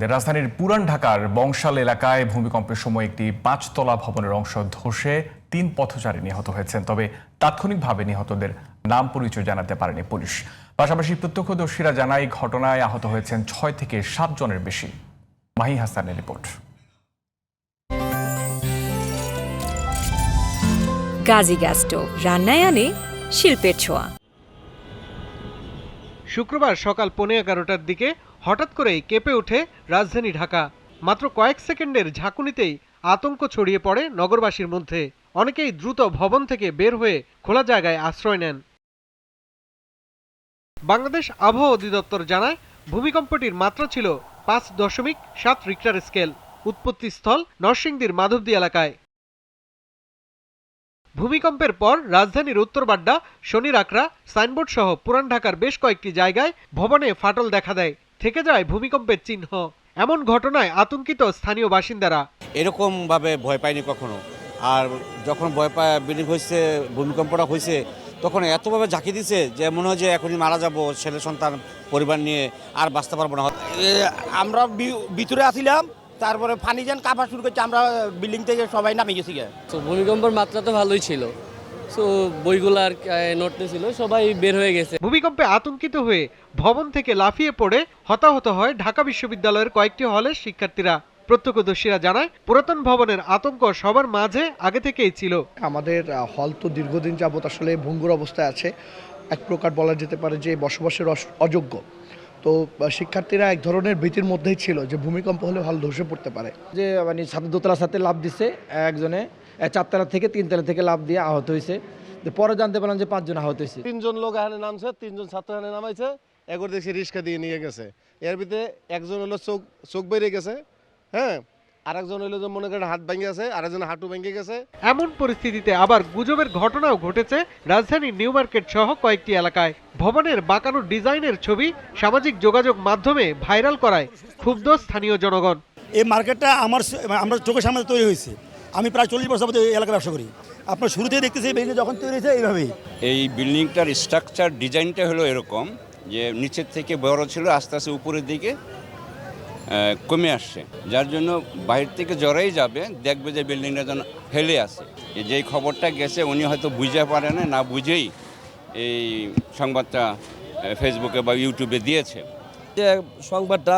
রাজধানীর পুরান ঢাকার বংশাল এলাকায় ভূমিকম্পের সময় একটি পাঁচতলা ভবনের অংশ ধসে তিন পথচারী নিহত হয়েছেন, তবে তাৎক্ষণিকভাবে নিহতদের নাম পরিচয় জানাতে পারেনি পুলিশ। পাশাপাশি প্রত্যক্ষদর্শীরা জানায় ঘটনায় আহত হয়েছেন ছয় থেকে সাত জনের বেশি। মাহি হাসানের রিপোর্ট। গাজী গ্যাস স্টোভ, রান্নায় আনে শিল্পের ছোঁয়া। শুক্রবার সকাল পৌনে এগারোটার দিকে হঠাৎ করেই কেঁপে ওঠে রাজধানী ঢাকা। মাত্র কয়েক সেকেন্ডের ঝাঁকুনিতেই আতঙ্ক ছড়িয়ে পড়ে নগরবাসীর মধ্যে। অনেকেই দ্রুত ভবন থেকে বের হয়ে খোলা জায়গায় আশ্রয় নেন। বাংলাদেশ আবহাওয়া অধিদপ্তর জানায়, ভূমিকম্পটির মাত্রা ছিল পাঁচ দশমিক সাত রিক্টার স্কেল। উৎপত্তিস্থল নরসিংদীর মাধবদী এলাকায়। ভূমিকম্পের পর রাজধানীর উত্তর বাড্ডা শনির আকরা সাইনবোর্ড সহ পুরান ঢাকার বেশ কয়েকটি জায়গায় ভবনে ফাটল দেখা দেয়। থেকে যায় ভূমিকম্পের চিহ্ন। এমন ঘটনায় আতঙ্কিত স্থানীয় বাসিন্দারা। এরকম ভাবে ভয় পায়নি কখনো। আর যখন ভয় পায় বিল্ডিং হয়েছে ভূমিকম্পটা হয়েছে তখন এতভাবে ঝাঁকি দিছে যে মনে হয় যে এখনই মারা যাব ছেলে সন্তান পরিবার নিয়ে আর বাঁচতে পারব না। আমরা বি- ভিতরে আসিলাম তারপরে পানি যেন কাপা শুরু করছে আমরা বিল্ডিং থেকে সবাই নামে গেছি। তো ভূমিকম্পের মাত্রা তো ভালোই ছিল। সো বইগুলো আর নোট ছিল সবাই বের হয়ে গেছে। ভূমিকম্পে আতঙ্কিত হয়ে ভবন থেকে লাফিয়ে পড়ে হতাহত হয় ঢাকা বিশ্ববিদ্যালয়ের কয়েকটি হলের শিক্ষার্থীরা। প্রত্যক্ষদর্শীরা জানায় পুরাতন ভবনের আতঙ্ক সবার মাঝে আগে থেকেই ছিল। আমাদের হল তো দীর্ঘদিন যাবত আসলে ভঙ্গুর অবস্থায় আছে। এক প্রকার বলা যেতে পারে যে বসবাসের অস- অযোগ্য। তো শিক্ষার্থীরা এক ধরনের ভীতির মধ্যেই ছিল যে ভূমিকম্প হলে ভালো ধসে পড়তে পারে। যে মানে সাথে দোতলার সাথে লাভ দিছে একজনে এ, চারতলা থেকে তিনতলা থেকে লাভ দিয়ে আহত হয়েছে। পরে জানতে পারলাম যে পাঁচজন আহত হয়েছে। তিনজন লোক এখানে নামছে তিনজন ছাত্র এখানে নামাইছে এগর দেখছি রিক্সা দিয়ে নিয়ে গেছে। এর ভিতরে একজন হলো চোখ চোখ বেরিয়ে গেছে হ্যাঁ? আরেকজন হলো যে মনে করেন হাত ভেঙে গেছে আরেকজন হাঁটু ভেঙে গেছে। এমন পরিস্থিতিতে আবার গুজবের ঘটনাও ঘটেছে রাজধানীর নিউ মার্কেট সহ কয়েকটি এলাকায়। ভবনের বাঁকানো ডিজাইনের ছবি সামাজিক যোগাযোগ মাধ্যমে ভাইরাল করায় ক্ষুব্ধ স্থানীয় জনগণ। এই মার্কেটটা আমার আমরা চোখের সামনে তৈরি হয়েছে। আমি প্রায় চল্লিশ বছর যাবত এই এলাকায় ব্যবসা করি। আপনার শুরুতেই দেখতেছি বিল্ডিং যখন তৈরি হয়েছে এইভাবেই। এই বিল্ডিংটার স্ট্রাকচার ডিজাইনটা হলো এরকম যে নিচের থেকে বড় ছিল আস্তে আস্তে উপরের দিকে। কমে আসছে। যার জন্য বাইরে থেকে জড়াই যাবে দেখবে যে বিল্ডিংটা যেন ফেলে আছে। যেই খবরটা গেছে উনি হয়তো বুঝতে পারে না না বুঝেই এই সংবাদটা ফেসবুকে বা ইউটিউবে দিয়েছে। যে সংবাদটা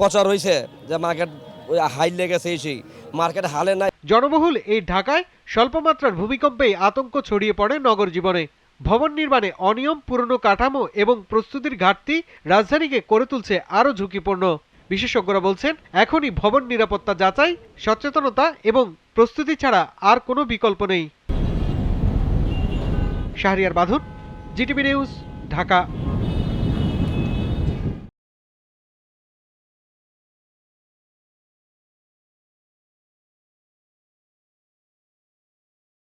প্রচার হয়েছে যে মার্কেট হাই লেগেছে সেই মার্কেট হালে নাই। জনবহুল এই ঢাকায় স্বল্পমাত্রার ভূমিকম্পেই আতঙ্ক ছড়িয়ে পড়ে নগর জীবনে। ভবন নির্মাণে অনিয়ম পুরনো কাঠামো এবং প্রস্তুতির ঘাটতি রাজধানীকে করে তুলছে আরও ঝুঁকিপূর্ণ। বিশেষজ্ঞরা বলছেন, এখনই ভবন নিরাপত্তা যাচাই, সচেতনতা এবং প্রস্তুতি ছাড়া আর কোনো বিকল্প নেই। শাহরিয়ার বাঁধন, জিটিভি নিউজ, ঢাকা।